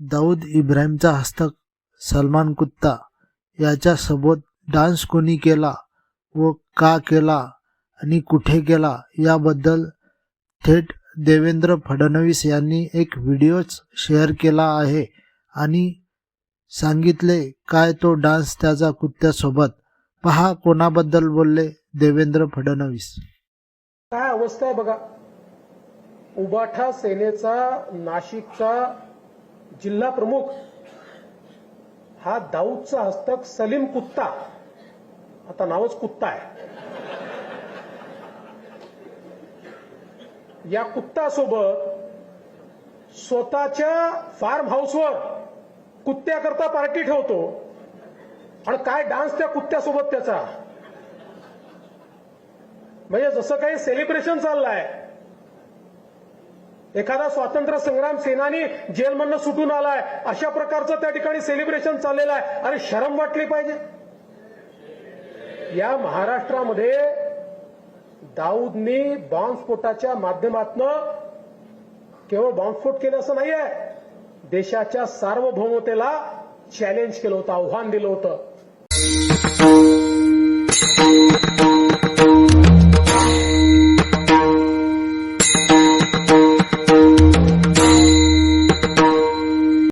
दाऊद इब्राहिमचा हस्तक सलमान कुत्ता याच्यासोबत डान्स कोणी केला व का केला आणि कुठे केला याबद्दल थेट देवेंद्र फडणवीस यांनी एक व्हिडिओच शेअर केला आहे आणि सांगितले काय तो डान्स त्याचा कुत्त्यासोबत पहा कोणाबद्दल बोलले देवेंद्र फडणवीस. काय अवस्था आहे बघा. उबाठा सेनेचा नाशिकचा जिल्हा प्रमुख हा दाऊदचा हस्तक सलीम कुत्ता. आता नावच कुत्ता आहे. या कुत्तासोबत स्वतःच्या फार्म हाऊसवर कुत्त्याकरता पार्टी ठेवतो. आणि काय डान्स त्या कुत्त्यासोबत त्याचा? म्हणजे जसं काही सेलिब्रेशन चाललंय एखादा स्वातंत्र्य संग्राम सेनानी जेलमधनं सुटून आलाय अशा प्रकारचं त्या ठिकाणी सेलिब्रेशन चाललेलं आहे. अरे शरम वाटली पाहिजे. या महाराष्ट्रामध्ये दाऊदनी बॉम्बस्फोटाच्या माध्यमातनं केवळ बॉम्बस्फोट केलं असं नाहीये देशाच्या सार्वभौमतेला चॅलेंज केलं होतं आव्हान दिलं होतं.